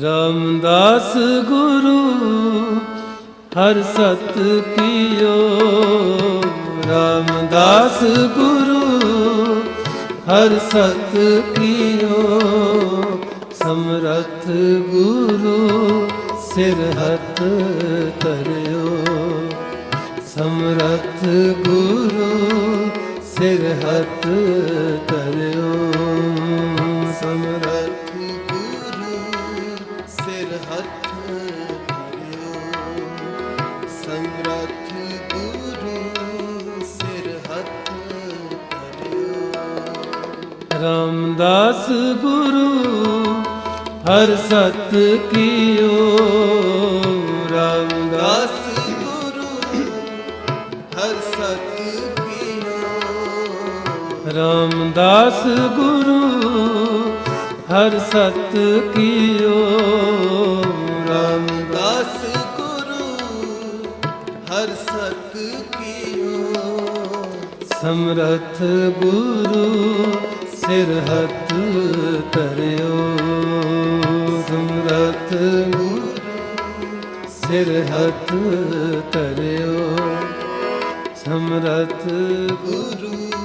ਰਾਮਦਾਸ ਗੁਰੂ, ਹਰ ਸਤ ਕੀਓ। ਰਾਮਦਾਸ ਗੁਰੂ, ਹਰ ਸਤ ਕੀਓ। ਸਮਰਥ ਗੁਰੂ, ਸਿਰ ਹੱਥ ਧਰਿਓ। ਸਮਰਥ ਗੁਰੂ, ਸਿਰ ਹੱਥ ਧਰਿਓ। ਰਾਮਦਾਸ ਗੁਰੂ ਹਰ ਸਤ ਕੀਓ ਰਾਮਦਾਸ ਗੁਰੂ ਹਰ ਸਤ ਕੀਓ ਰਾਮਦਾਸ ਗੁਰੂ ਹਰ ਸਤ ਕੀਓ ਰਾਮ ਦਾਸ ਹਰ ਸਤ ਕੀਓ ਸਮਰਥ ਗੁਰੂ ਸਿਰ ਹੱਥ ਧਰਿਓ ਸਮਰਥ ਗੁਰੂ ਸਿਰ ਹੱਥ ਧਰਿਓ ਸਮਰਥ ਗੁਰੂ ਗੁਰੂ